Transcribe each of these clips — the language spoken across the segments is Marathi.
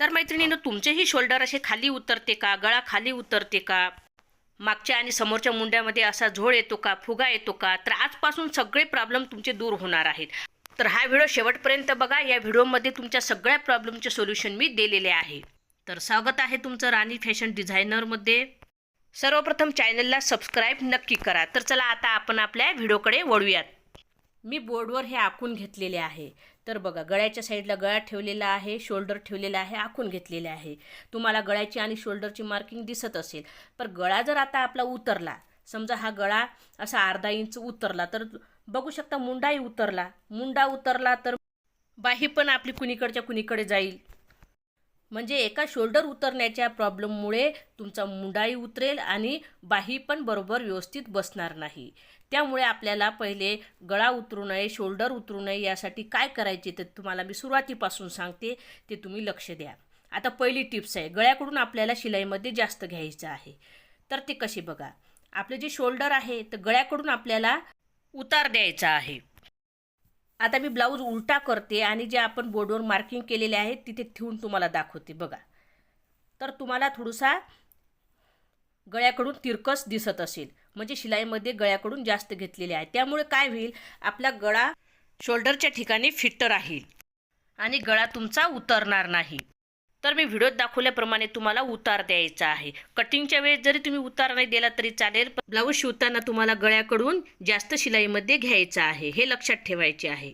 तर मैत्रिणीनं तुमचेही शोल्डर असे खाली उतरते का? गळा खाली उतरते का? मागच्या आणि समोरच्या मुंड्यामध्ये असा झोळ येतो का? फुगा येतो का? तर आजपासून सगळे प्रॉब्लेम तुमचे दूर होणार आहेत. तर हा व्हिडिओ शेवटपर्यंत बघा. या व्हिडिओमध्ये तुमच्या सगळ्या प्रॉब्लेमचे सोल्युशन मी दिलेले आहे. तर स्वागत आहे तुमचं राणी फॅशन डिझायनरमध्ये सर्वप्रथम चॅनलला सबस्क्राईब नक्की करा. तर चला आता आपण आपल्या व्हिडिओकडे वळूयात. मी बोर्डवर हे आखून घेतलेले आहे. तर बघा गळ्याच्या साईडला गळा ठेवलेला आहे शोल्डर ठेवलेला आहे आखून घेतलेले आहे. तुम्हाला गळ्याची आणि शोल्डरची मार्किंग दिसत असेल. पर गळा जर आता आपला उतरला समजा हा गळा असा अर्धा इंच उतरला तर बघू शकता मुंडाही उतरला. मुंडा उतरला तर बाही पण आपली कुणीकडच्या कुणीकडे जाईल. म्हणजे एका शोल्डर उतरण्याच्या प्रॉब्लेममुळे तुमचा मुंडाही उतरेल आणि बाही पण बरोबर व्यवस्थित बसणार नाही. त्यामुळे आपल्याला पहिले गळा उतरू नये शोल्डर उतरू नये यासाठी काय करायचे ते तुम्हाला मी सुरुवातीपासून सांगते ते तुम्ही लक्ष द्या. आता पहिली टिप्स आहे गळ्याकडून आपल्याला शिलाईमध्ये जास्त घ्यायचं आहे. तर ते कसे बघा आपले जे शोल्डर आहे तर गळ्याकडून आपल्याला उतार द्यायचा आहे. आता मी ब्लाऊज उलटा करते आणि जे आपण बोर्डवर मार्किंग केलेले आहे तिथे ठेवून तुम्हाला दाखवते बघा. तर तुम्हाला थोडासा गळ्याकडून तिरकस दिसत असेल. म्हणजे शिलाईमध्ये गळ्याकडून जास्त घेतलेले आहे. त्यामुळे काय होईल? आपला गळा शोल्डरच्या ठिकाणी फिट्ट राहील आणि गळा तुमचा उतरणार नाही. तर मी व्हिडिओत दाखवल्याप्रमाणे तुम्हाला उतार द्यायचा आहे. कटिंगच्या वेळेस जरी तुम्ही उतार नाही दिला तरी चालेल पण ब्लाऊज शिवताना तुम्हाला गळ्याकडून जास्त शिलाईमध्ये घ्यायचं आहे. हे लक्षात ठेवायचे आहे.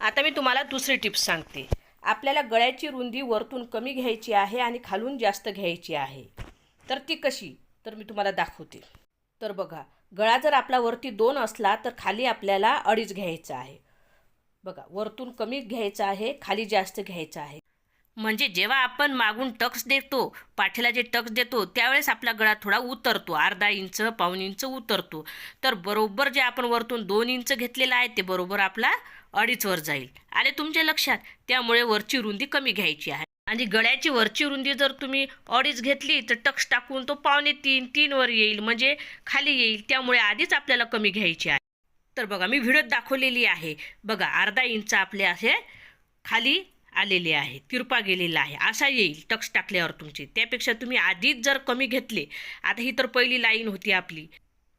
आता मी तुम्हाला दुसरी टिप्स सांगते. आपल्याला गळ्याची रुंदी वरतून कमी घ्यायची आहे आणि खालून जास्त घ्यायची आहे. तर ती कशी? तर मी तुम्हाला दाखवते तर बघा गळा जर आपला वरती दोन असला तर खाली आपल्याला अडीच घ्यायचा आहे. बघा वरतून कमी घ्यायचं आहे खाली जास्त घ्यायचं आहे. म्हणजे जेव्हा आपण मागून टक्स देतो पाठीला जे टक्स देतो त्यावेळेस आपला गळा थोडा उतरतो अर्धा इंच पाऊन इंच उतरतो. तर बरोबर जे आपण वरतून दोन इंच घेतलेलं आहे ते बरोबर आपला अडीचवर जाईल. आले तुमच्या लक्षात? त्यामुळे वरची रुंदी कमी घ्यायची आहे. आणि गळ्याची वरची रुंदी जर तुम्ही अडीच घेतली तर टक्स टाकून तो पावणे तीन तीनवर येईल म्हणजे खाली येईल त्यामुळे आधीच आपल्याला कमी घ्यायची आहे. तर बघा मी व्हिडिओत दाखवलेली आहे. बघा अर्धा इंच आपले असे खाली आलेले आहे तिरपा गेलेला आहे असा येईल टक्स टाकल्यावर तुमची. त्यापेक्षा तुम्ही आधीच जर कमी घेतले आता ही तर पहिली लाईन होती आपली.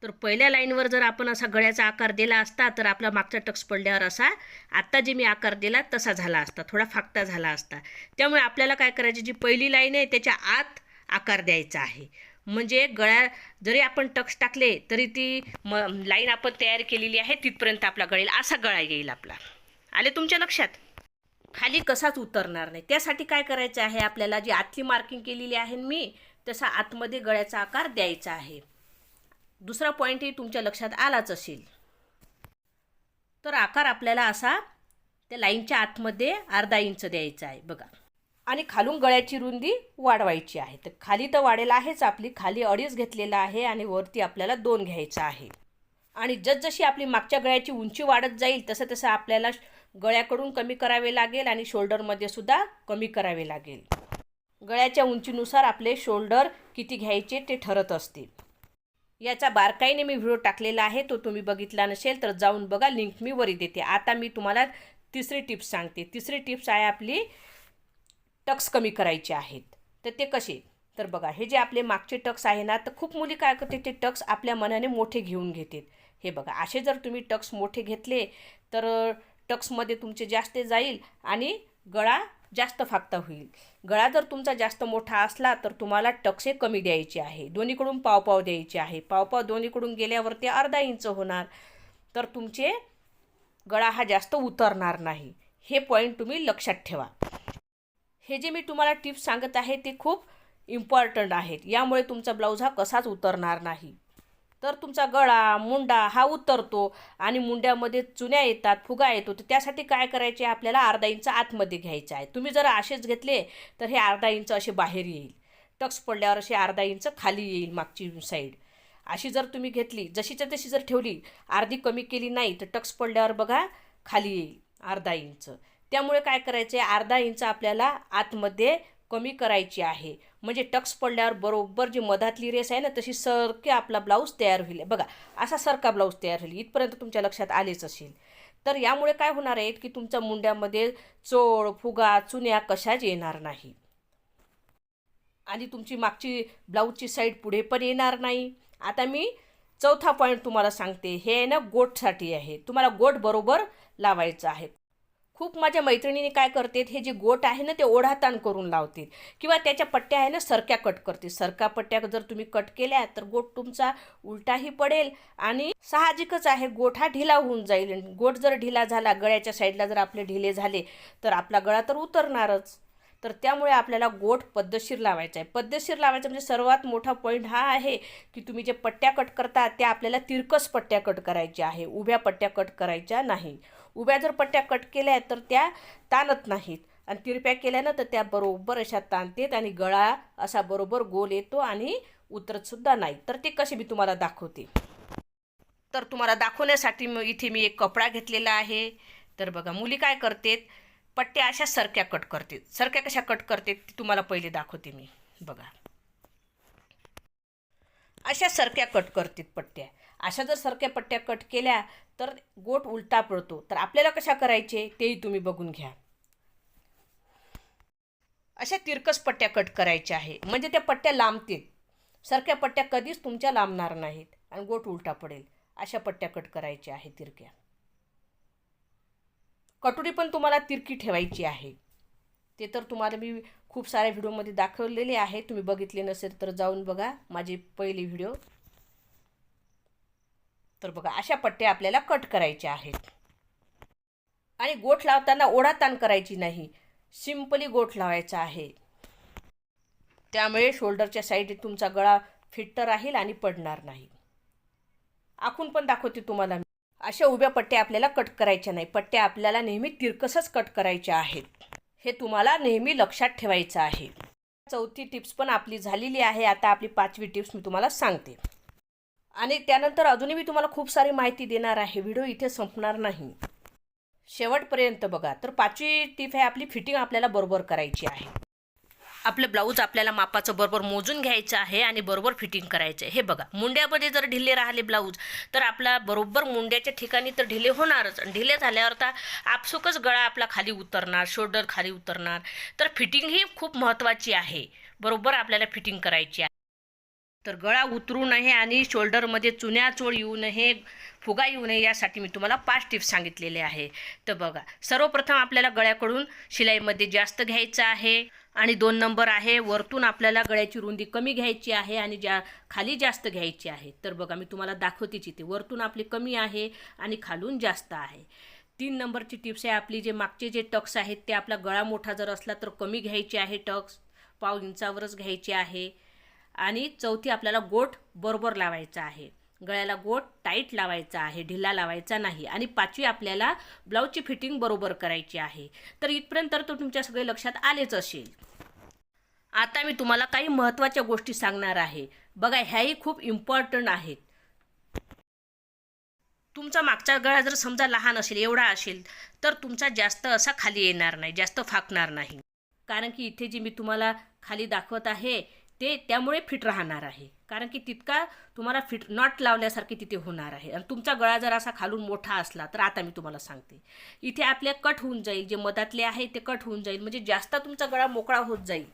तर पहिल्या लाईनवर जर आपण असा गळ्याचा आकार दिला असता तर आपला मागचा टक्स पडल्यावर असा आत्ता जे मी आकार दिला तसा झाला असता थोडा फाकता झाला असता. त्यामुळे आपल्याला काय करायची जी पहिली लाईन आहे त्याच्या आत आकार द्यायचा आहे. म्हणजे गळ्या जरी आपण टक्स टाकले तरी ती म लाईन आपण तयार केलेली आहे तिथपर्यंत आपला गळेल असा गळा येईल आपला. आले तुमच्या लक्षात? खाली कसाच उतरणार नाही. त्यासाठी काय करायचं आहे आपल्याला जी आतली मार्किंग केलेली आहे मी तसा आतमध्ये गळ्याचा आकार द्यायचा आहे. दुसरा पॉईंटही तुमच्या लक्षात आलाच असेल. तर आकार आपल्याला असा त्या लाईनच्या आतमध्ये अर्धा इंच द्यायचा आहे. बघा. आणि खालून गळ्याची रुंदी वाढवायची आहे. तर खाली तर वाढेल आहेच आपली. खाली अडीच घेतलेला आहे आणि वरती आपल्याला दोन घ्यायचं आहे. आणि जसजशी आपली मागच्या गळ्याची उंची वाढत जाईल तसं तसं आपल्याला गळ्याकडून कमी करावे लागेल आणि शोल्डरमध्ये सुद्धा कमी करावे लागेल. गळ्याच्या उंचीनुसार आपले शोल्डर किती घ्यायचे ते ठरत असतील. याचा बारकाईने मी व्हिडिओ टाकलेला आहे तो तुम्ही बघितला नसेल तर जाऊन बघा लिंक मी वरी देते. आता मी तुम्हाला तिसरी टिप्स सांगते. तिसरी टिप्स आहे आपली टक्स कमी करायचे आहेत. तर ते कसे? तर बघा हे जे आपले मागचे टक्स आहे ना तर खूप मुली काय करते ते टक्स आपल्या मनाने मोठे घेऊन घेतात. हे बघा असे जर तुम्ही टक्स मोठे घेतले तर टक्समध्ये तुमचे जास्त जाईल आणि गळा जास्त फाकता होईल. गळा जर तुमचा जास्त मोठा असला तर तुम्हाला टक्से कमी द्यायचे आहे. दोन्हीकडून पावपाव द्यायचे आहे. पावपाव दोन्हीकडून गेल्यावरती अर्धा इंच होणार. तर तुमचे गळा हा जास्त उतरणार नाही. हे पॉईंट तुम्ही लक्षात ठेवा. हे जे मी तुम्हाला टिप्स सांगत आहे ते खूप इम्पॉर्टंट आहेत. यामुळे तुमचा ब्लाऊज हा कसाच उतरणार नाही. तर तुमचा गळा मुंडा हा उतरतो आणि मुंड्यामध्ये चुन्या येतात फुगा येतो. तर त्यासाठी काय करायचे? आपल्याला अर्धा इंच आतमध्ये घ्यायचं आहे. तुम्ही जर असेच घेतले तर हे अर्धा इंच असे बाहेर येईल. टक्स पडल्यावर असे अर्धा इंच खाली येईल मागची साईड अशी जर तुम्ही घेतली जशीच्या तशी जर ठेवली अर्धी कमी केली नाही तर टक्स पडल्यावर बघा खाली येईल अर्धा इंच त्यामुळे काय करायचे? अर्धा इंच आपल्याला आतमध्ये कमी करायची आहे. म्हणजे टक्स पडल्यावर बरोबर जी मधातली रेस आहे ना तशी सरके आपला ब्लाऊज तयार होईल. बघा असा सरका ब्लाऊज तयार होईल. इथपर्यंत तुमच्या लक्षात आलेच असेल. तर यामुळे काय होणार आहे की तुमच्या मुंड्यामध्ये चोळ फुगा चुन्या कशाच येणार नाही. आणि तुमची मागची ब्लाऊजची साईड पुढे पण येणार नाही. आता मी चौथा पॉईंट तुम्हाला सांगते. हे आहे ना गोटसाठी आहे. तुम्हाला गोट बरोबर लावायचं आहे. खूप माझ्या मैत्रिणीने काय करते हे जे गोट आहे ना ते ओढाताण करून लावतील किंवा त्याच्या पट्ट्या आहे ना सरक्या कट करतील सरका पट्ट्या जर तुम्ही कट केल्या तर गोट तुमचा उलटाही पडेल आणि साहजिकच आहे. गोठ हा ढिला होऊन जाईल. आणि गोट जर ढिला झाला गळ्याच्या साईडला जर आपले ढिले झाले तर आपला गळा तर उतरणारच. तर त्यामुळे आपल्याला गोठ पद्धतशीर लावायचा आहे. पद्धतशीर लावायचं म्हणजे सर्वात मोठा पॉईंट हा आहे की तुम्ही जे पट्ट्या कट करता त्या आपल्याला तिरकस पट्ट्या कट करायच्या आहे. उभ्या पट्ट्या कट करायच्या नाही. उभ्या जर पट्ट्या कट केल्या तर त्या ताणत नाहीत. आणि तिरप्या केल्यानं तर त्या बरोबर अशा ताणतेत आणि गळा असा बरोबर गोल येतो आणि उतरतसुद्धा नाही. तर ते कसे मी तुम्हाला दाखवते. तर तुम्हाला दाखवण्यासाठी मग इथे मी एक कपडा घेतलेला आहे. तर बघा मुली काय करतेत? पट्ट्या अशा सरक्या कट करतात. सरक्या कशा कट करते ती तुम्हाला पहिले दाखवते मी. बघा. अशा सरक्या कट करतात पट्ट्या. अशा जर सरक्या पट्ट्या कट केल्या तर गोट उलटा पडतो तर आपल्याला कशा करायचे तेही तुम्ही बघून घ्या. अशा तिरकस पट्ट्या कट करायच्या आहे. म्हणजे त्या पट्ट्या लांबतील. सरक्या पट्ट्या कधीच तुमच्या लांबणार नाहीत आणि गोट उलटा पडेल. अशा पट्ट्या कट करायच्या आहे तिरक्या. कटोरी पण तुम्हाला तिरकी ठेवायची आहे. ते तर तुम्हाला मी खूप साऱ्या व्हिडिओमध्ये दाखवलेले आहे. तुम्ही बघितले नसेल तर जाऊन बघा. माझे पहिले व्हिडिओ तर बघा अशा पट्ट्या आपल्याला कट करायच्या आहेत. आणि गोठ लावताना ओढा ताण करायची नाही. सिंपली गोठ लावायचा आहे. त्यामुळे शोल्डरच्या साईड तुमचा गळा फिट्ट राहील आणि पडणार नाही. आखून पण दाखवते तुम्हाला अशा उभ्या पट्ट्या आपल्याला कट करायच्या नाही. पट्ट्या आपल्याला नेहमी तिरकसच कट करायच्या आहेत. हे तुम्हाला नेहमी लक्षात ठेवायचं आहे. चौथी टिप्स पण आपली झालेली आहे. आता आपली पाचवी टिप्स मी तुम्हाला सांगते. आणि त्यानंतर अजूनही मी तुम्हाला खूप सारी माहिती देणार आहे. व्हिडिओ इथे संपणार नाही. शेवटपर्यंत बघा. तर पाचवी टिप आहे आपली फिटिंग आपल्याला बरोबर करायची आहे. आपलं ब्लाऊज आपल्याला मापाचं बरोबर मोजून घ्यायचं आहे आणि बरोबर फिटिंग करायचं आहे. हे बघा. मुंड्यामध्ये जर ढिले राहिले ब्लाऊज तर आपला बरोबर मुंड्याच्या ठिकाणी तर ढिले होणारच. आणि ढिले झाल्यावर तर आपसुकच गळा आपला खाली उतरणार शोल्डर खाली उतरणार. तर फिटिंग ही खूप महत्त्वाची आहे. बरोबर आपल्याला फिटिंग करायची आहे. तर गळा उतरू नये आणि शोल्डरमध्ये चुन्या चोळ येऊ नये फुगा येऊ नये यासाठी मी तुम्हाला पाच टिप्स सांगितलेले आहे. तर बघा सर्वप्रथम आपल्याला गळ्याकडून शिलाईमध्ये जास्त घ्यायचं आहे आणि दोन नंबर आहे वरतून आपल्याला गळ्याची रुंदी कमी घ्यायची आहे आणि ज्या खाली जास्त घ्यायची आहे. तर बघा मी तुम्हाला दाखवतेच इथे वरतून आपली कमी आहे आणि खालून जास्त आहे. तीन नंबरची टिप्स आहे आपली जे मागचे जे टक्स आहेत ते आपला गळा मोठा जर असला तर कमी घ्यायचे आहे टक्स पाव इंचावरच घ्यायचे आहे. आणि चौथी आपल्याला गोट बरोबर लावायचा आहे. गळ्याला गोट टाईट लावायचा आहे ढिला लावायचा नाही. आणि पाचवी आपल्याला ब्लाऊजची फिटिंग बरोबर करायची आहे. तर इथपर्यंत तर तो तुमच्या सगळे लक्षात आलेच असेल. आता मी तुम्हाला काही महत्त्वाच्या गोष्टी सांगणार आहे. बघा ह्याही खूप इम्पॉर्टंट आहेत. तुमचा मागचा गळा जर समजा लहान असेल एवढा असेल तर तुमचा जास्त असा खाली येणार नाही जास्त फाकणार नाही. कारण की इथे जी मी तुम्हाला खाली दाखवत आहे ते त्यामुळे फिट राहणार आहे. कारण की तितका तुम्हाला फिट नॉट लावल्यासारखे तिथे होणार आहे. आणि तुमचा गळा जर असा खालून मोठा असला तर आता मी तुम्हाला सांगते. इथे आपल्या कट होऊन जाईल. जे मधातले आहे ते कट होऊन जाईल. म्हणजे जास्त तुमचा गळा मोकळा होत जाईल.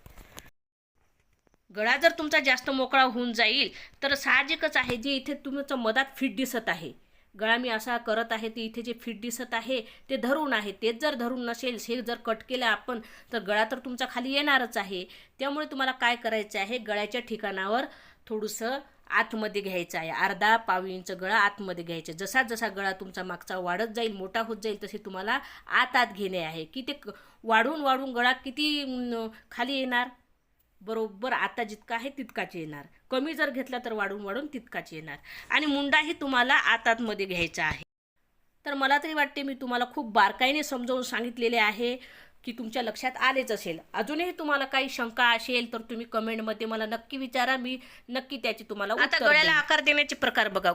गळा जर तुमचा जास्त मोकळा होऊन जाईल तर साहजिकच आहे जे इथे तुमचं मधात फिट दिसत आहे. गळा मी असा करत आहे ते इथे जे फिट दिसत आहे ते धरून आहे. तेच जर धरून नसेल हे जर कट केलं आपण तर गळा तर तुमचा खाली येणारच आहे. त्यामुळे तुम्हाला काय करायचं आहे गळ्याच्या ठिकाणावर थोडंसं आतमध्ये घ्यायचं आहे. अर्धा पाव इंच गळा आतमध्ये घ्यायचं जसा जसा गळा तुमचा मागचा वाढत जाईल मोठा होत जाईल तसे तुम्हाला आत आत घेणे आहे. की ते वाढून वाढून गळा किती खाली येणार? बरोबर आता जितका आहे तितकाच येणार. कमी जर घेतला तर वाढून वाढून तितकाच येणार. आणि मुंडाही तुम्हाला आतातमध्ये घ्यायचा आहे. तर मला तरी वाटते मी तुम्हाला खूप बारकाईने समजावून सांगितलेले आहे की तुमच्या लक्षात आलेच असेल. अजूनही तुम्हाला काही शंका असेल तर तुम्ही कमेंटमध्ये मला नक्की विचारा. मी नक्की त्याची तुम्हाला आता गळ्याला आकार देण्याचे प्रकार बघा.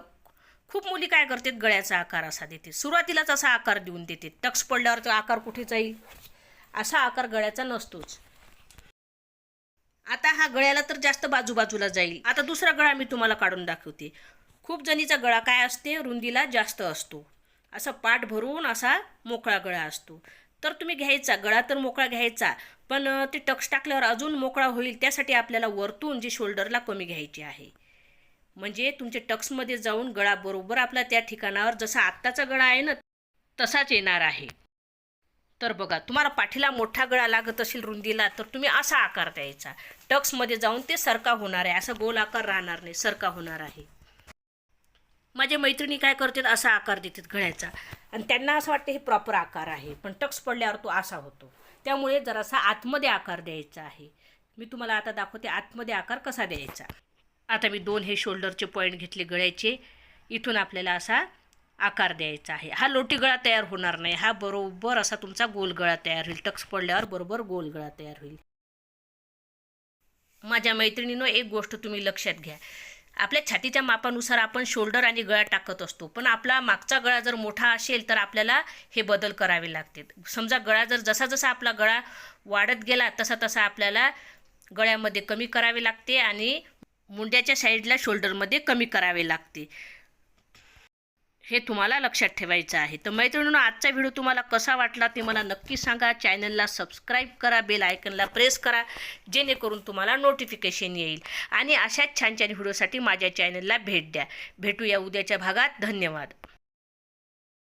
खूप मुली काय करतात? गळ्याचा आकार असा देते. सुरुवातीलाच असा आकार देऊन देते. टक्स पडल्यावर आकार कुठे जाईल? असा आकार गळ्याचा नसतोच. आता हा गळ्याला तर जास्त बाजूबाजूला जाईल. आता दुसरा गळा मी तुम्हाला काढून दाखवते. खूप जणीचा गळा काय असते? रुंदीला जास्त असतो. असा पाठ भरून असा मोकळा गळा असतो. तर तुम्ही घ्यायचा. गळा तर मोकळा घ्यायचा. पण ते टक्स टाकल्यावर अजून मोकळा होईल. त्यासाठी आपल्याला वरतून जी शोल्डरला कमी घ्यायची आहे. म्हणजे तुमच्या टक्समध्ये जाऊन गळा बरोबर आपला त्या ठिकाणावर जसा आत्ताचा गळा आहे ना तसाच येणार आहे. तर बघा तुम्हाला पाठीला मोठा गळा लागत असेल रुंदीला तर तुम्ही असा आकार द्यायचा. टक्समध्ये जाऊन ते सरका होणार आहे. असा गोल आकार राहणार नाही. सरका होणार आहे. माझ्या मैत्रिणी काय करतात? असा आकार देतात गळ्याचा. आणि त्यांना असं वाटतं हे प्रॉपर आकार आहे. पण टक्स पडल्यावर तो असा होतो. त्यामुळे जरासा आतमध्ये आकार द्यायचा आहे. मी तुम्हाला आता दाखवते आतमध्ये आकार कसा द्यायचा. आता मी दोन हे शोल्डरचे पॉईंट घेतले गळ्याचे. इथून आपल्याला असा आकार द्यायचा आहे. हा लोटी गळा तयार होणार नाही. हा बरोबर असा तुमचा गोलगळा तयार होईल. टक्स पडल्यावर बरोबर गोलगळा तयार होईल. माझ्या मैत्रिणीनं एक गोष्ट तुम्ही लक्षात घ्या. आपल्या छातीच्या मापानुसार आपण शोल्डर आणि गळा टाकत असतो. पण आपला मागचा गळा जर मोठा असेल तर आपल्याला हे बदल करावे लागतात. समजा गळा जर जसा जसा आपला गळा वाढत गेला तसा तसा आपल्याला गळ्यामध्ये कमी करावे लागते आणि मुंड्याच्या साईडला शोल्डरमध्ये कमी करावे लागते. हे तुम्हाला लक्षात ठेवायचं आहे. तर मैत्रिणीनं आजचा व्हिडिओ तुम्हाला कसा वाटला ते मला नक्की सांगा. चॅनलला सबस्क्राईब करा बेल आयकनला प्रेस करा जेणेकरून तुम्हाला नोटिफिकेशन येईल. आणि अशाच छान छान व्हिडिओसाठी माझ्या चॅनलला भेट द्या. भेटूया उद्याच्या भागात. धन्यवाद.